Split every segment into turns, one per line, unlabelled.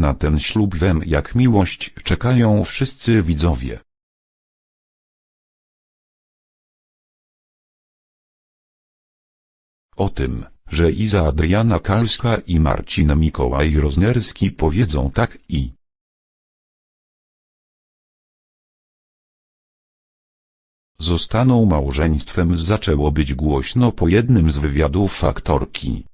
Na ten ślub wem jak miłość czekają wszyscy widzowie. O tym, że Iza Adriana Kalska i Marcin Mikołaj Roznerski powiedzą tak i zostaną małżeństwem zaczęło być głośno po jednym z wywiadów aktorki.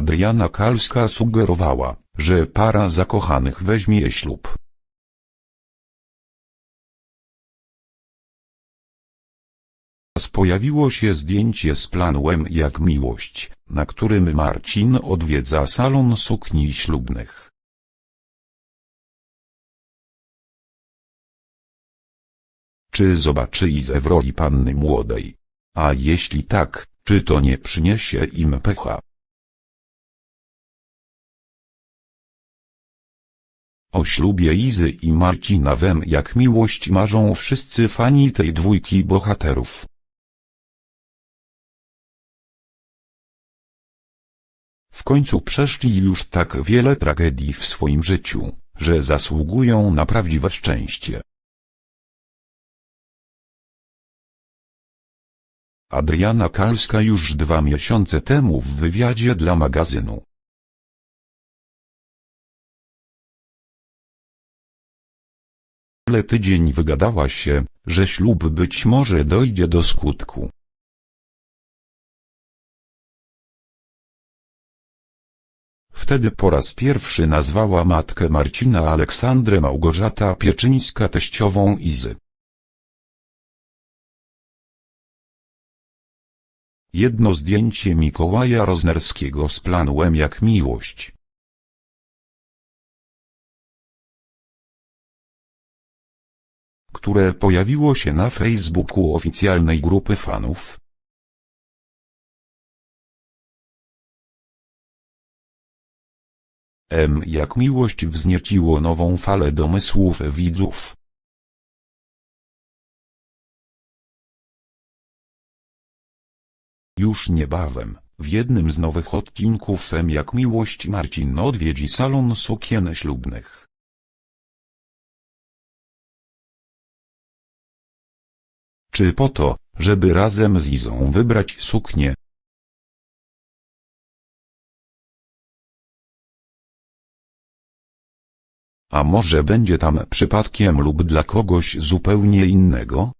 Adriana Kalska sugerowała, że para zakochanych weźmie ślub. Pojawiło się zdjęcie z planem jak miłość, na którym Marcin odwiedza salon sukni ślubnych. Czy zobaczy Izę w roli panny młodej? A jeśli tak, czy to nie przyniesie im pecha? O ślubie Izy i Marcina wem jak miłość marzą wszyscy fani tej dwójki bohaterów. W końcu przeszli już tak wiele tragedii w swoim życiu, że zasługują na prawdziwe szczęście. Adriana Kalska już dwa miesiące temu w wywiadzie dla magazynu Ale tydzień wygadała się, że ślub być może dojdzie do skutku. Wtedy po raz pierwszy nazwała matkę Marcina Aleksandrę Małgorzata Pieczyńska teściową Izy. Jedno zdjęcie Mikołaja Roznerskiego z planem jak miłość. Które pojawiło się na Facebooku oficjalnej grupy fanów. M jak miłość wznieciło nową falę domysłów widzów. Już niebawem, w jednym z nowych odcinków M jak miłość Marcin odwiedzi salon sukien ślubnych. Czy po to, żeby razem z Izą wybrać suknię? A może będzie tam przypadkiem lub dla kogoś zupełnie innego?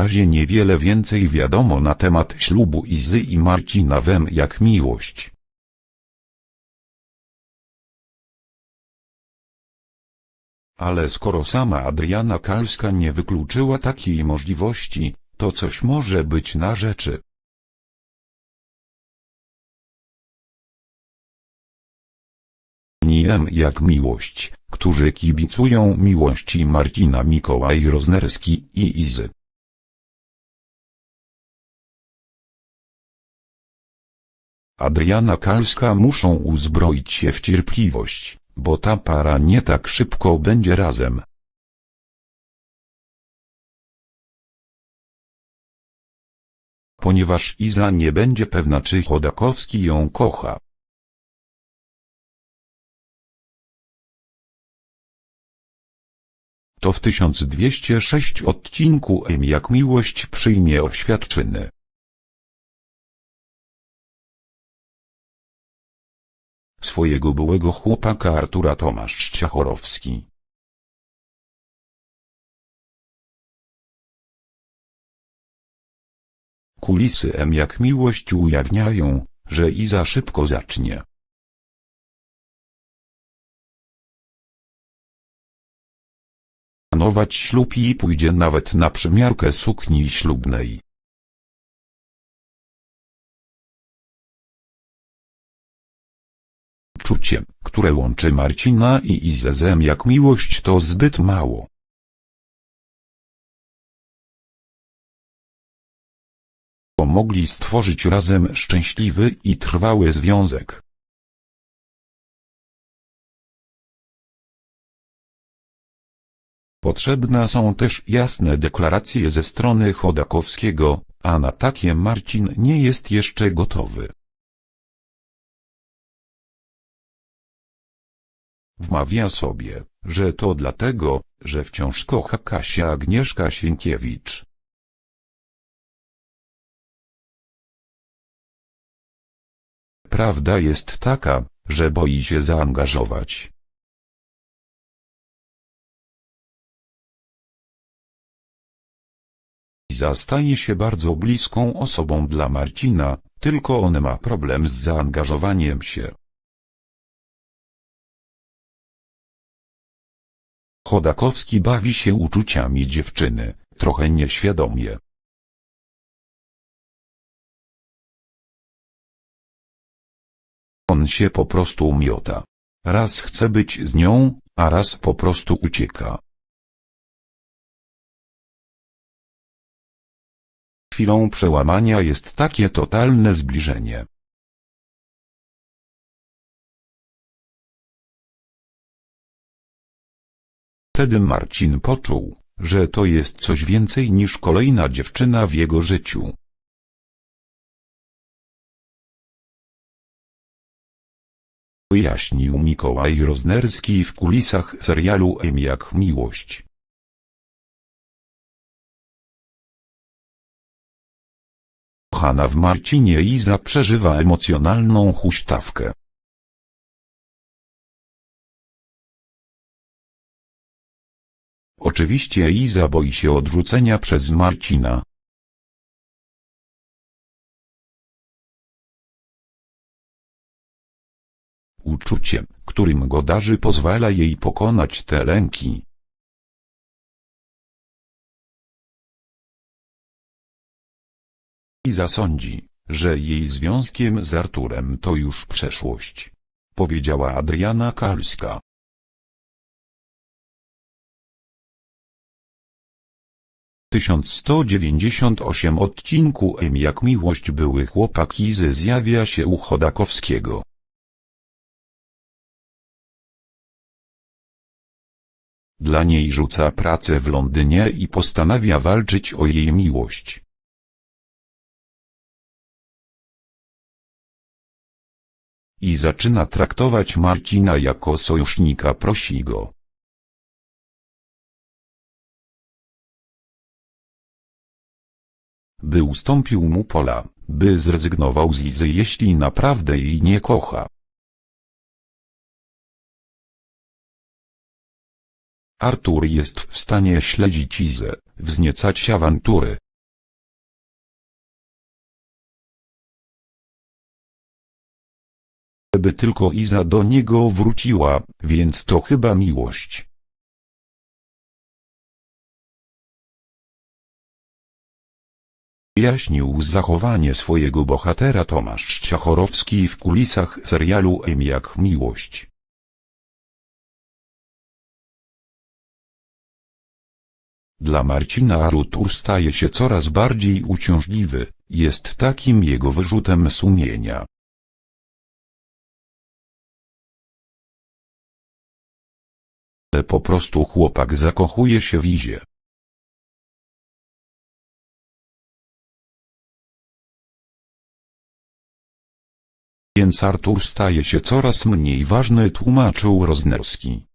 Razie niewiele więcej wiadomo na temat ślubu Izy i Marcina wem jak miłość. Ale skoro sama Adriana Kalska nie wykluczyła takiej możliwości, to coś może być na rzeczy. Niem jak miłość, którzy kibicują miłości Marcina Mikołaj Roznerski i Izy. Adriana Kalska muszą uzbroić się w cierpliwość, bo ta para nie tak szybko będzie razem. Ponieważ Iza nie będzie pewna czy Chodakowski ją kocha. To w 1206 odcinku M jak miłość przyjmie oświadczyny. Swojego byłego chłopaka Artura Tomasz Ciachorowski. Kulisy M jak miłość ujawniają, że Iza szybko zacznie. Planować ślub i pójdzie nawet na przymiarkę sukni ślubnej. Czucie, które łączy Marcina i Izezem jak miłość to zbyt mało. Pomogli stworzyć razem szczęśliwy i trwały związek. Potrzebne są też jasne deklaracje ze strony Chodakowskiego, a na takie Marcin nie jest jeszcze gotowy. Wmawia sobie, że to dlatego, że wciąż kocha Kasia Agnieszka Sienkiewicz. Prawda jest taka, że boi się zaangażować. Iza staje się bardzo bliską osobą dla Marcina, tylko on ma problem z zaangażowaniem się. Chodakowski bawi się uczuciami dziewczyny, trochę nieświadomie. On się po prostu miota. Raz chce być z nią, a raz po prostu ucieka. Chwilą przełamania jest takie totalne zbliżenie. Wtedy Marcin poczuł, że to jest coś więcej niż kolejna dziewczyna w jego życiu. Wyjaśnił Mikołaj Roznerski w kulisach serialu M jak miłość. Kochana w Marcinie Iza przeżywa emocjonalną huśtawkę. Oczywiście Iza boi się odrzucenia przez Marcina. Uczucie, którym go darzy pozwala jej pokonać te lęki. Iza sądzi, że jej związkiem z Arturem to już przeszłość. Powiedziała Adriana Karska. 1198 odcinku M jak miłość były chłopak Izy zjawia się u Chodakowskiego. Dla niej rzuca pracę w Londynie i postanawia walczyć o jej miłość. I zaczyna traktować Marcina jako sojusznika prosi go By ustąpił mu pola, by zrezygnował z Izy jeśli naprawdę jej nie kocha. Artur jest w stanie śledzić Izę, wzniecać awantury. Żeby tylko Iza do niego wróciła, więc to chyba miłość. Jaśnił zachowanie swojego bohatera Tomasz Ciachorowski w kulisach serialu M jak miłość. Dla Marcina Artur staje się coraz bardziej uciążliwy, jest takim jego wyrzutem sumienia. Ale po prostu chłopak zakochuje się w Izie. Więc Artur staje się coraz mniej ważny tłumaczył Roznerski.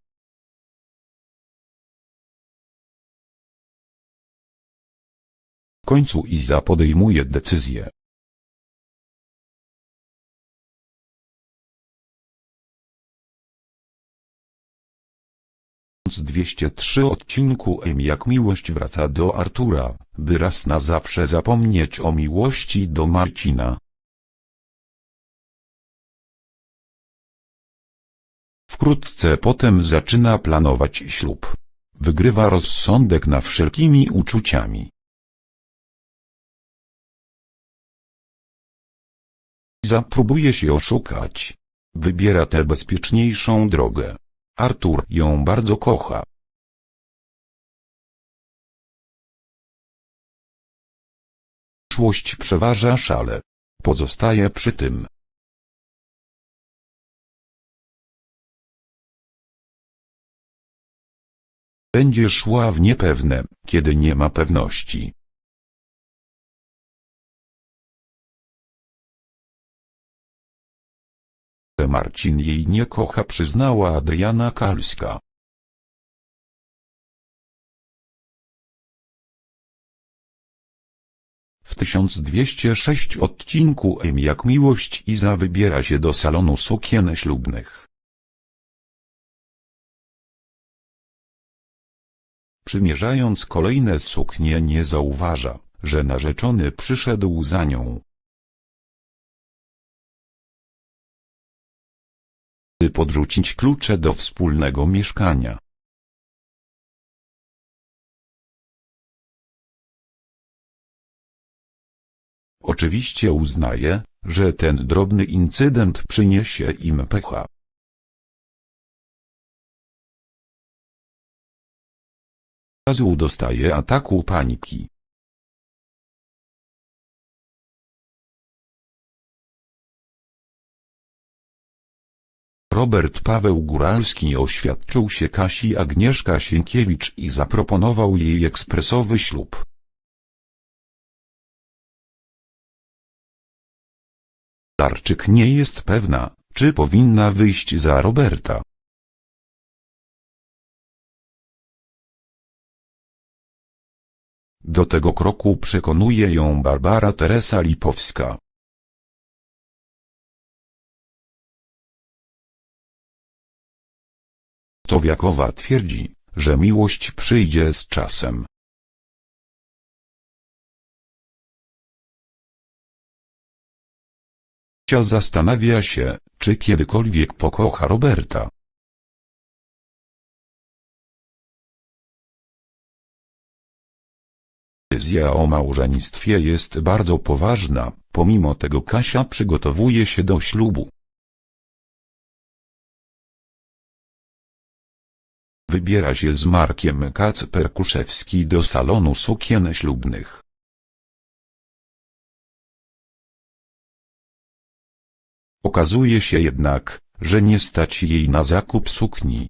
W końcu Iza podejmuje decyzję. Z 203 odcinku M jak miłość wraca do Artura, by raz na zawsze zapomnieć o miłości do Marcina. Wkrótce potem zaczyna planować ślub. Wygrywa rozsądek na wszelkimi uczuciami. Zapróbuje się oszukać. Wybiera tę bezpieczniejszą drogę. Artur ją bardzo kocha. Przyszłość przeważa szale. Pozostaje przy tym. Będzie szła w niepewne, kiedy nie ma pewności. Marcin jej nie kocha przyznała Adriana Kalska. W 1206 odcinku M jak miłość Iza wybiera się do salonu sukien ślubnych. Przymierzając kolejne suknie nie zauważa, że narzeczony przyszedł za nią. By podrzucić klucze do wspólnego mieszkania. Oczywiście uznaje, że ten drobny incydent przyniesie im pecha. Razu dostaje ataku paniki. Robert Paweł Góralski oświadczył się Kasi Agnieszka Sienkiewicz i zaproponował jej ekspresowy ślub. Darczyk nie jest pewna, czy powinna wyjść za Roberta. Do tego kroku przekonuje ją Barbara Teresa Lipowska. Towiakowa twierdzi, że miłość przyjdzie z czasem. Cia zastanawia się, czy kiedykolwiek pokocha Roberta. Decyzja o małżeństwie jest bardzo poważna, pomimo tego Kasia przygotowuje się do ślubu. Wybiera się z Markiem Kacper-Kuszewski do salonu sukien ślubnych. Okazuje się jednak, że nie stać jej na zakup sukni.